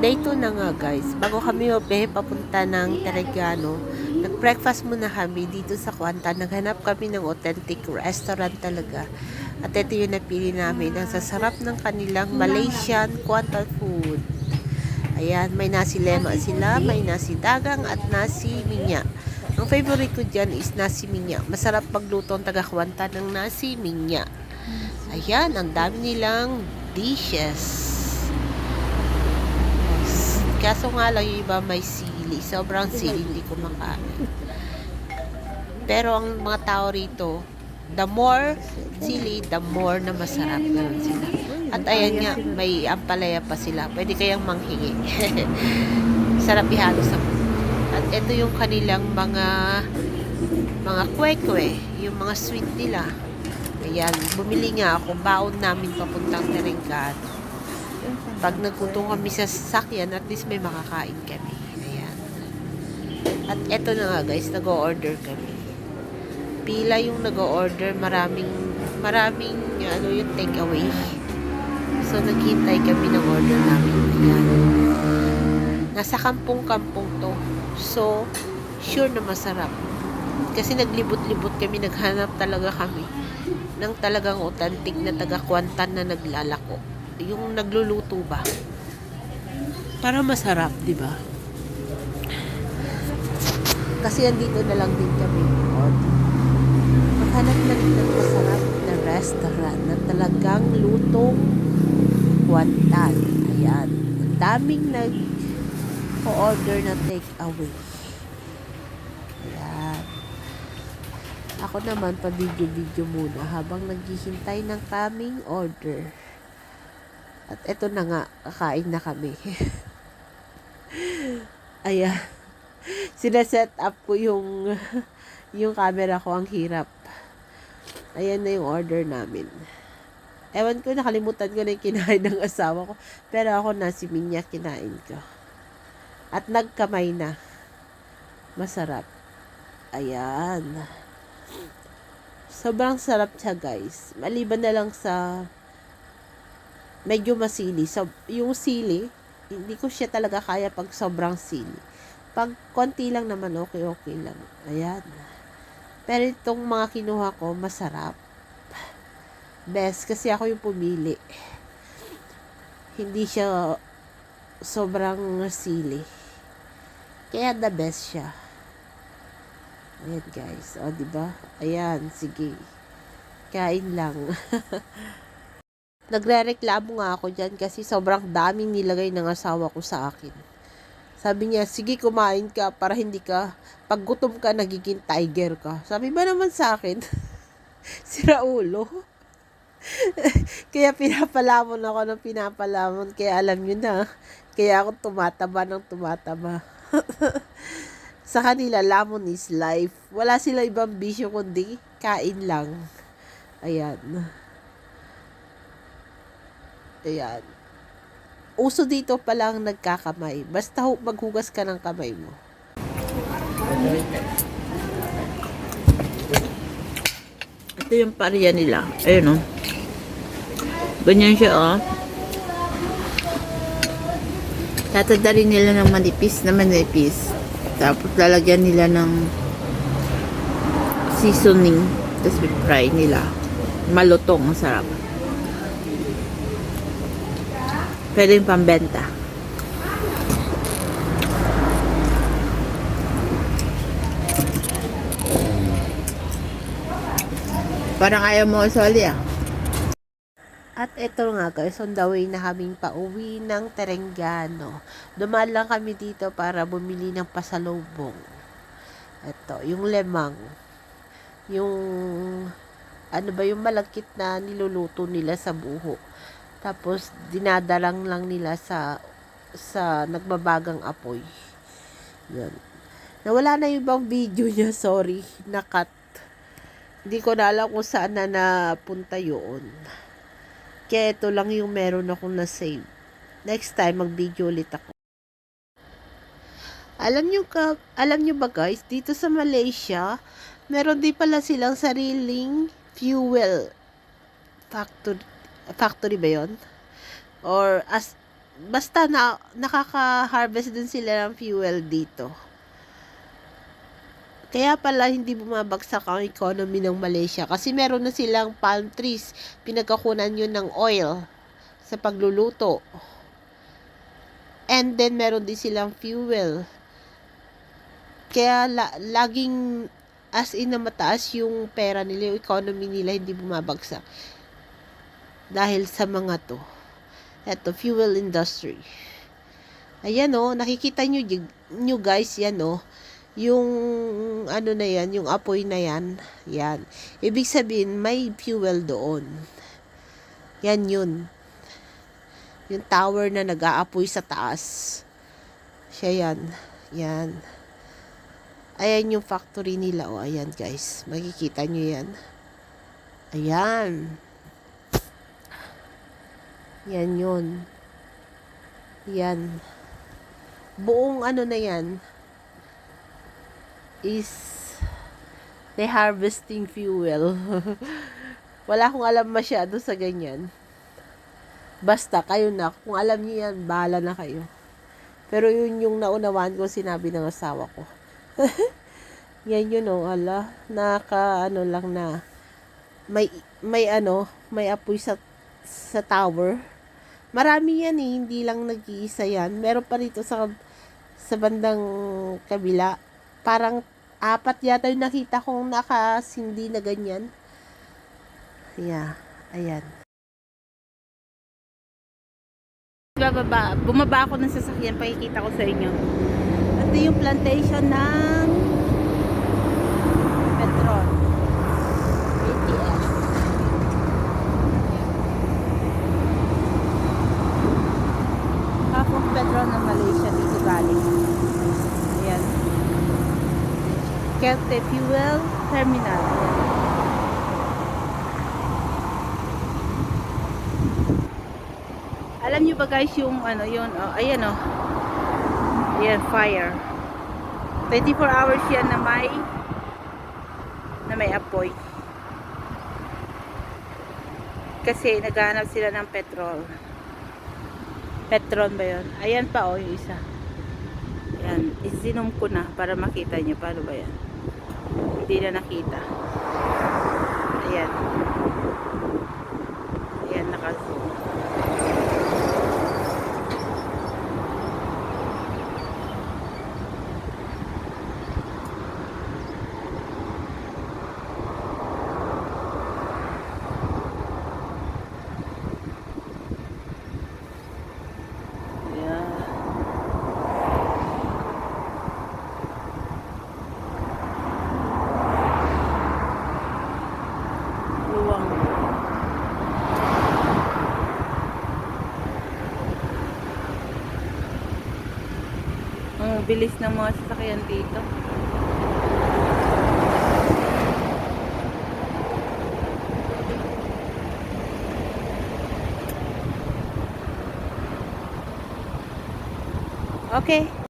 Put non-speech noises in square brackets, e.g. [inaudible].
Day 2 na nga guys. Bago kami upe, papunta ng Teregano, nag-breakfast muna kami dito sa Kwanta. Naghanap kami ng authentic restaurant talaga. At ito yung napili namin. Ang sasarap ng kanilang Malaysian Kwanta food. Ayan, may nasi lema sila, may nasi dagang at nasi minya. Ang favorite ko dyan is nasi minya. Masarap magluto ang taga-kwanta ng nasi minya. Ayan, ang dami nilang dishes. Kaso nga lang yung iba may sili. Sobrang sili, hindi ko makain. Pero ang mga tao rito, the more sili, the more na masarap. Ganun sila. At ayan nga, may ampalaya pa sila. Pwede kayang manghingi. [laughs] Sarap ihalo sa At ito yung kanilang mga mga kwekwe, yung mga sweet nila. Ayan, bumili nga ako, baon namin papuntang Terenggano. Pag nagkutung kami sa sasakyan, at least may makakain kami. Ayan. At eto na nga guys, nag-order kami. Pila yung nag-order, maraming, maraming, ano yung takeaway. So, naghintay kami ng order namin. Ayan. Nasa kampong-kampong to. So, sure na masarap. Kasi naglibot-libot kami, naghanap talaga kami ng talagang authentic na taga-kwantan na naglalako. Yung nagluluto ba? Para masarap, di ba? Kasi andito na lang din kami. Maghanap na rin ng masarap na restaurant na talagang lutong kwantan. Ayan. Ang daming nag-order na take away. Ayan. Ako naman, pa-video-video muna habang naghihintay ng kaming order. At eto na nga, kakain na kami. [laughs] Ayan. Sinaset up ko yung yung camera ko ang hirap. Ayan na yung order namin. Ewan ko, nakalimutan ko na yung kinain ng asawa ko. Pero ako na si Minya kinain ko. At nagkamay na. Masarap. Ayan. Sobrang sarap siya, guys. Maliban na lang sa medyo masili. So, yung sili, hindi ko siya talaga kaya pag sobrang sili. Pag konti lang naman, okay-okay lang. Ayan. Pero itong mga kinuha ko, masarap. Best, kasi ako yung pumili. Hindi siya sobrang sili. Kaya the best siya. Ayan guys. O, di ba? Ayan, sige. Kain lang. [laughs] Nagre-reklamo nga ako dyan kasi sobrang daming nilagay ng asawa ko sa akin. Sabi niya, sige kumain ka para hindi ka, pag gutom ka, nagiging tiger ka. Sabi ba naman sa akin? [laughs] si Raulo. [laughs] kaya pinapalamon ako ng pinapalamon. Kaya alam nyo na, kaya ako tumataba ng tumataba. [laughs] sa kanila, lamon is life. Wala sila ibang bisyo kundi kain lang. Ayan. Ayan. Uso dito pa lang nagkakamay. Basta hu- maghugas ka ng kamay mo. Ito yung pariya nila. Ayun o. Ganyan siya o. Tatadarin nila ng manipis na manipis. Tapos lalagyan nila ng seasoning. Tapos fry nila. Malutong. Ang sarap. Pwede yung pambenta. Parang ayaw mo isoli ah. At ito nga guys, on the way na kaming pauwi ng Terenggano. Dumaan lang kami dito para bumili ng pasalubong. Ito, yung lemang. Yung, ano ba, yung malagkit na niluluto nila sa buho. Tapos, dinadalang lang nila sa, sa nagbabagang apoy. Yun. Nawala na yung ibang video niya, sorry. Nakat. Hindi ko na alam kung saan na napunta yun. Kaya ito lang yung meron akong na-save. Next time, mag-video ulit ako. Alam nyo, ka, alam nyo ba guys, dito sa Malaysia, meron din pala silang sariling fuel factory. Factory ba yon? Or as basta na nakaka-harvest din sila ng fuel dito. Kaya pala hindi bumabagsak ang economy ng Malaysia kasi meron na silang palm trees. Pinagkakunan yun ng oil sa pagluluto. And then meron din silang fuel. Kaya la- laging as in na mataas yung pera nila, yung economy nila hindi bumabagsak. Dahil sa mga to. Eto, fuel industry. Ayan o, nakikita nyo, nyo guys, yan o. Yung ano na yan, yung apoy na yan. Yan. Ibig sabihin, may fuel doon. Yan yun. Yung tower na nag-aapoy sa taas. Siya yan. Yan. Ayan yung factory nila. O, ayan guys. Makikita nyo yan. Ayan. Yan yun. Yan. Buong ano na yan is they harvesting fuel. [laughs] Wala akong alam masyado sa ganyan. Basta, kayo na. Kung alam niyo yan, bahala na kayo. Pero yun yung naunawaan ko sinabi ng asawa ko. [laughs] yan yun oh, ala. Naka, ano lang na, may, may ano, may apoy sa, sa tower. Marami yan eh, hindi lang nag-iisa yan. Meron pa rito sa, sa bandang kabila. Parang apat yata yung nakita kong nakasindi na ganyan. Yeah, ayan. Bababa, bumaba ako ng sasakyan, pakikita ko sa inyo. Ito yung plantation ng Petron. ATS. Half of Petron ng Malaysia dito galing. Ayan. Kelte Fuel Terminal. Alam niyo ba guys yung ano yun, oh, ayan oh. Ayan, fire. 24 hours yan na may na may apoy. Kasi naghahanap sila ng petrol. Petron ba yun? Ayan pa oh, yung isa. Ayan, isinom ko na para makita nyo. Paano ba yan? Hindi na nakita. Ayan. Ayan, nakazoom. Yeah. Luwang. Ang bilis ng mga sasakyan dito. Okay.